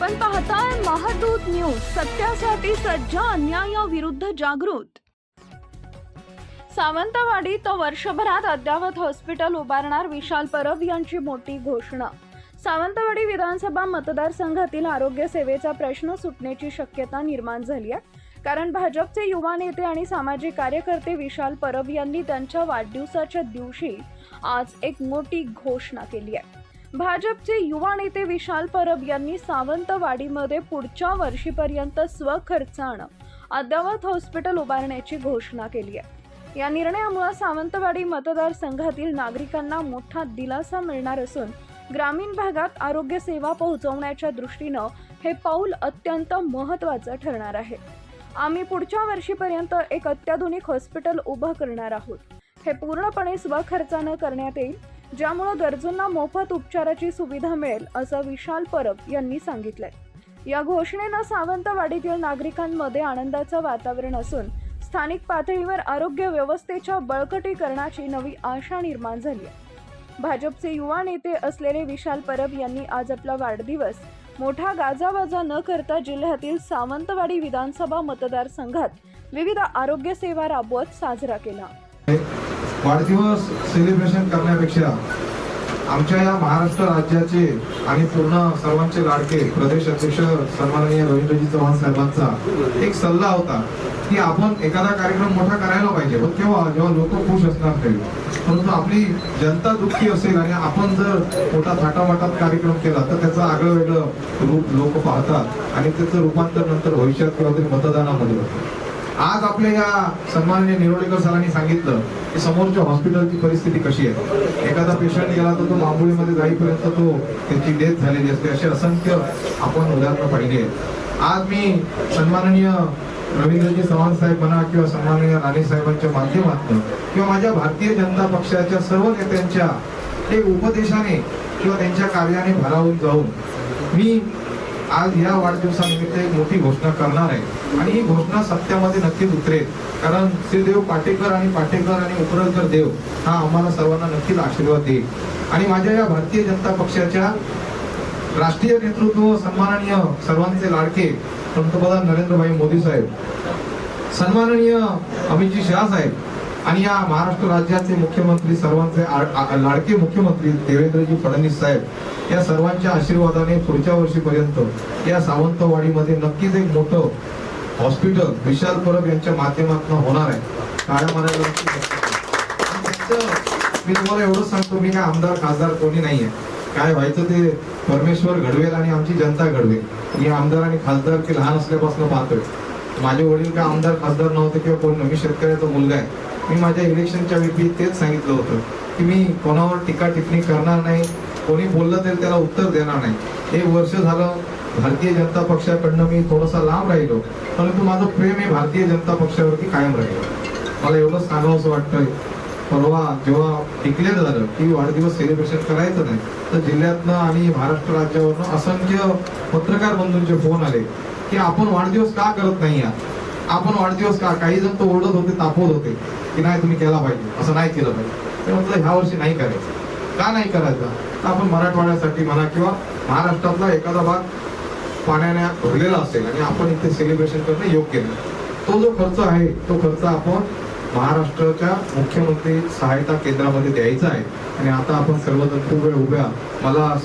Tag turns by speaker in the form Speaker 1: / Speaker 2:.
Speaker 1: आपण पाहताय महादूत न्यूज सत्यासाठी सज्ज अन्यायाविरुद्ध जागृत. सावंतवाडीत वर्षभरात अद्ययावत हॉस्पिटल उभारणार विशाल परब यांची मोठी घोषणा. सावंतवाडी विधानसभा मतदारसंघातील आरोग्य सेवेचा प्रश्न सुटण्याची शक्यता निर्माण झाली आहे. कारण भाजपचे युवा नेते आणि सामाजिक कार्यकर्ते विशाल परब यांनी त्यांच्या वाढदिवसाच्या दिवशी आज एक मोठी घोषणा केली आहे. भाजपचे युवा नेते विशाल परब यांनी सावंतवाडीमध्ये पुढच्या वर्षीपर्यंत स्वखर्चानं अद्ययावत हॉस्पिटल उभारण्याची घोषणा केली आहे. या निर्णयामुळे सावंतवाडी मतदारसंघातील नागरिकांना मोठा दिलासा मिळणार असून ग्रामीण भागात आरोग्य सेवा पोहोचवण्याच्या दृष्टीनं हे पाऊल अत्यंत महत्त्वाचं ठरणार आहे. आम्ही पुढच्या वर्षीपर्यंत एक अत्याधुनिक हॉस्पिटल उभं करणार आहोत. हे पूर्णपणे स्वखर्चानं करण्यात येईल. ज्यामुळे गरजूंना मोफत उपचाराची सुविधा मिळेल असं विशाल परब यांनी सांगितलंय. या घोषणेनं सावंतवाडीतील नागरिकांमध्ये आनंदाचं वातावरण असून स्थानिक पातळीवर आरोग्य व्यवस्थेच्या बळकटीकरणाची नवी आशा निर्माण झाली आहे. भाजपचे युवा नेते असलेले विशाल परब यांनी आज आपला वाढदिवस मोठा गाजावाजा न करता जिल्ह्यातील सावंतवाडी विधानसभा मतदारसंघात विविध आरोग्य सेवा राबवत साजरा केला.
Speaker 2: वाढदिवस सेलिब्रेशन करण्यापेक्षा आमच्या या महाराष्ट्र राज्याचे आणि पूर्ण सर्वांचे लाडके प्रदेश अध्यक्ष सन्माननीय रवींद्रजी चव्हाण साहेबांचा एक सल्ला होता की आपण एखादा कार्यक्रम मोठा करायला पाहिजे. पण केव्हा? जेव्हा लोक खुश असणार नाही परंतु आपली जनता दुःखी असेल आणि आपण जर मोठा थाटामाटात कार्यक्रम केला तर त्याचं आगळं वेगळं रूप लोक पाहतात आणि त्याचं रूपांतर नंतर भविष्यात किंवा तरी मतदानामध्ये होतं. आज आपल्या या सन्माननीय निरोडेकर सरांनी सांगितलं की समोरच्या हॉस्पिटलची परिस्थिती कशी आहे? एखादा पेशंट गेला तर तो मांबोळीमध्ये जाईपर्यंत तो त्याची डेथ झालेली असते. असे असंख्य आपण उदाहरणं पाहिली आहेत. आज मी सन्माननीय रवींद्रजी चव्हाण साहेब म्हणा किंवा सन्माननीय राणे साहेबांच्या माध्यमातून किंवा माझ्या भारतीय जनता पक्षाच्या सर्व नेत्यांच्या ते उपदेशाने किंवा त्यांच्या कार्याने भरावून जाऊन मी आज या वाढदिवसानिमित्त एक मोठी घोषणा करणार आहे. आणि ही घोषणा सत्यामध्ये नक्कीच उतरेल. कारण श्रीदेव पाटेकर आणि पाटेकर आणि उपरलकर देव हा आम्हाला सर्वांना नक्कीच आशीर्वाद देईल. आणि माझ्या या भारतीय जनता पक्षाच्या राष्ट्रीय नेतृत्व सन्माननीय सर्वांचे लाडके पंतप्रधान नरेंद्रभाई मोदी साहेब सन्माननीय अमितजी शहा साहेब आणि या महाराष्ट्र राज्याचे मुख्यमंत्री सर्वांचे लाडके मुख्यमंत्री देवेंद्रजी फडणवीस साहेब या सर्वांच्या आशीर्वादाने पुढच्या वर्षीपर्यंत या सावंतवाडीमध्ये नक्कीच एक मोठं हॉस्पिटल विशाल परब यांच्या माध्यमातून होणार आहे. काळ्या मानायला मी तुम्हाला एवढंच सांगतो मी काय आमदार खासदार कोणी नाहीये. काय व्हायचं ते परमेश्वर घडवेल आणि आमची जनता घडवेल. मी आमदार आणि खासदार की लहान असल्यापासून पाहतोय. माझे वडील काय आमदार खासदार नव्हते किंवा कोण मी शेतकऱ्याचा मुलगा आहे. मी माझ्या इलेक्शनच्या वेळी तेच सांगितलं होतं की मी कोणावर टीका टिप्पणी करणार नाही. कोणी बोललं तरी त्याला उत्तर देणार नाही. एक वर्ष झालं भारतीय जनता पक्षाकडनं मी थोडासा लांब राहिलो परंतु माझं प्रेम हे भारतीय जनता पक्षावरती कायम राहिलं. मला एवढंच सांगावं असं वाटतंय परवा जेव्हा डिक्लेअर झालं की वाढदिवस सेलिब्रेशन करायचं नाही तर जिल्ह्यातनं आणि महाराष्ट्र राज्यावरनं असंख्य पत्रकार बंधूंचे फोन आले की आपण वाढदिवस का करत नाही आहात? आपण वाढदिवस का? काही जण तो ओरडत होते तापवत होते की नाही तुम्ही केला पाहिजे. असं नाही केलं पाहिजे. ते म्हटलं ह्या वर्षी नाही करायचं. का नाही करायचं? तर आपण मराठवाड्यासाठी म्हणा किंवा महाराष्ट्रातला एखादा भाग पाण्याने भरलेला असेल आणि आपण इथे सेलिब्रेशन करणं योग्य नाही. तो जो खर्च आहे तो खर्च आपण महाराष्ट्राच्या मुख्यमंत्री सहायता केंद्रामध्ये द्यायचा आहे. आणि आता आपण सर्वजण खूप वेळ उभ्या. मला